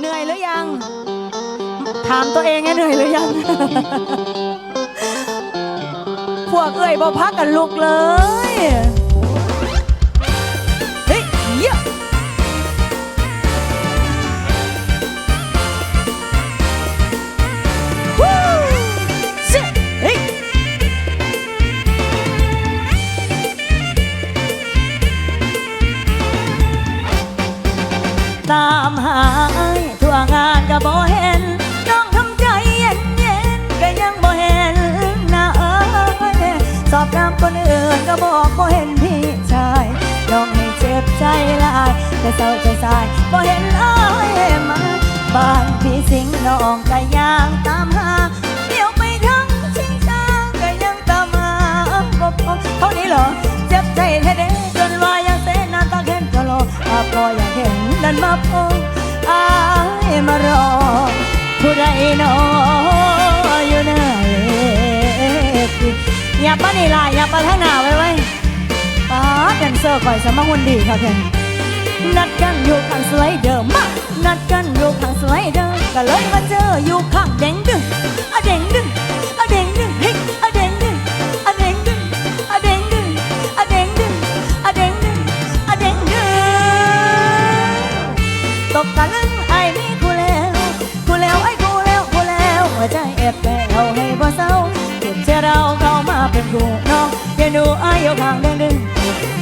เหนื่อยหรือยัง ถามตัวเองไงเหนื่อยหรือยัง พวกเอ้ยบ่พักกันลุกเลย ตามหาไอ้ทั่วงานก็บ่เห็นน้องทำใจเย็นเย็นก็ยังบ่เห็นนะเอ้ยสอบถามคนอื่นก็บอกบ่เห็นพี่ชายน้องให้เจ็บใจลายแต่เศร้าใจสายบ่เห็นเอ้ยมาบ้านพี่สิงห์น้องก็ยั พออยากเห็นดันมาพบอายมารอ ผู้ใดนออยู่ไหนอย่าป้านี่ล่ะอย่าป้าทางหน้าไว้ไว้ป้าแดนเซอร์คอยสมหุ่นดีค่ะเพื่อนนัดกันอยู่ข้างสไลเดอร์มานัดกันอยู่ข้างสไลเดอร์ก็เลยมาเจออยู่ข้างเด้งดึงอะเด้งดึง บ่เศร้าเก็บเชื้อเราเข้ามาเป็นหูน้องอย่าดูไอ้ยกห่างดึงดึง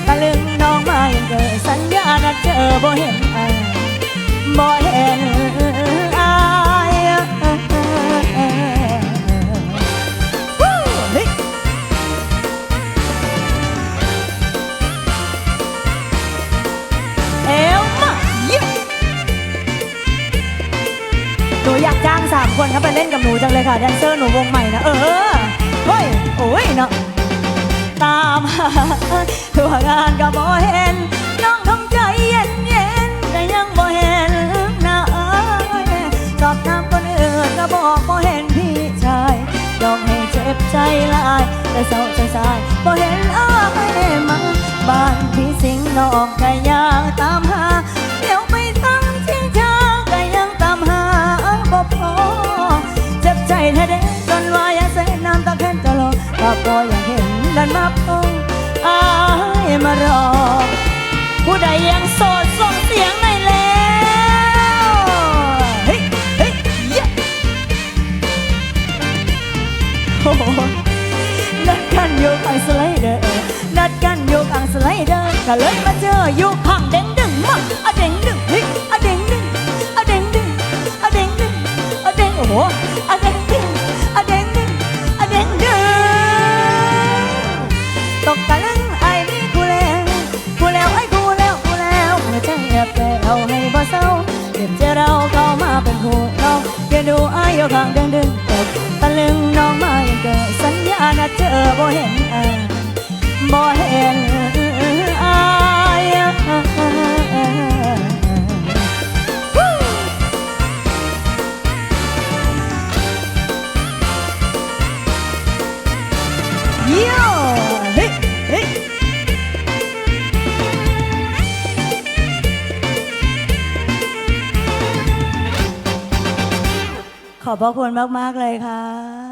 ตะลึงน้องมายังเกิดสัญญานัดเจอบ่เห็นไอ้บ่เห็น เลยค่ะแดนเซอร์หนูวงใหม่นะ เออเฮ้ยโอ้ยเนาะตามหาทั่วงานก็บ่เห็น น้องทำใจเย็นเย็นแต่ยังบ่เห็นน้าเอ้ยสอบถามคนอื่นก็บอกบ่เห็นพี่ชายยอมให้เจ็บใจลายแต่เศร้าใจสายบ่เห็นเอ้ยมาบ้านพี่สิงห์น้องก็ยังตามหา ก็เลยมาเจออยู่ข้างเด้งดึงมาอะเด้งดึงเฮ้ยอะเด้งดึงอะเด้งดึงอะเด้งดึงอะเด้งโอ้โหอะเด้งดึงอะเด้งดึงอะเด้งดึงตกตะลึงไอ้นี่กูแล้วกูแล้วไอ้กูแล้วกูแล้วหัวใจแอบแปลวให้บ่เศร้าเก็บเจอเราเข้ามาเป็นคู่น้องอย่าดูไอ้ายกข้างดึงดึงตกตะลึงน้องมายังเกิดสัญญานัดเจอบ่เห็น ขอบพระคุณมาก ๆ เลยค่ะ